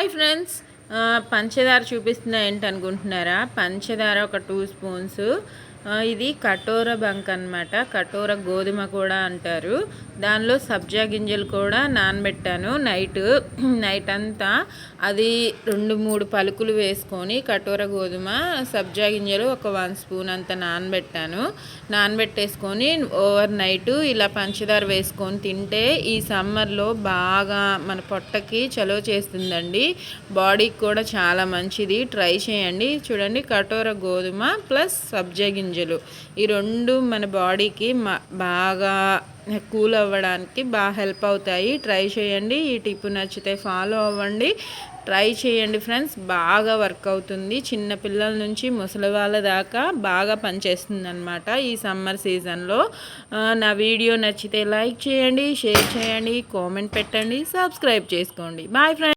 Hi friends పంచదార చూపిస్తున్నా ఏంటి అనుకుంటున్నారా పంచదార ఒక టూ స్పూన్స్ ఇది కటోర బంక్ అనమాట కటోర గోధుమ కూడా అంటారు. దానిలో సబ్జా గింజలు కూడా నానబెట్టాను. నైట్ నైట్ అంతా అది రెండు మూడు పలుకులు వేసుకొని కటోర గోధుమ సబ్జా గింజలు ఒక వన్ స్పూన్ అంత నానబెట్టాను. నానబెట్టేసుకొని ఓవర్ నైట్ ఇలా పంచదార వేసుకొని తింటే ఈ సమ్మర్లో బాగా మన పొట్టకి చలో చేస్తుందండి. బాడీకి కూడా చాలా మంచిది. ట్రై చేయండి. చూడండి కటోర గోధుమ ప్లస్ సబ్జా గింజలు. ఈ రెండు మన బాడీకి బాగా కూల్ అవ్వడానికి బాగా హెల్ప్ అవుతాయి. ట్రై చేయండి. ఈ టిప్ నచ్చితే ఫాలో అవ్వండి. ట్రై చేయండి ఫ్రెండ్స్. బాగా వర్క్ అవుతుంది. చిన్న పిల్లల నుంచి ముసలి వాళ్ళ దాకా బాగా పనిచేస్తుంది అనమాట ఈ సమ్మర్ సీజన్లో. నా వీడియో నచ్చితే లైక్ చేయండి షేర్ చేయండి కామెంట్ పెట్టండి సబ్స్క్రైబ్ చేసుకోండి. Bye friends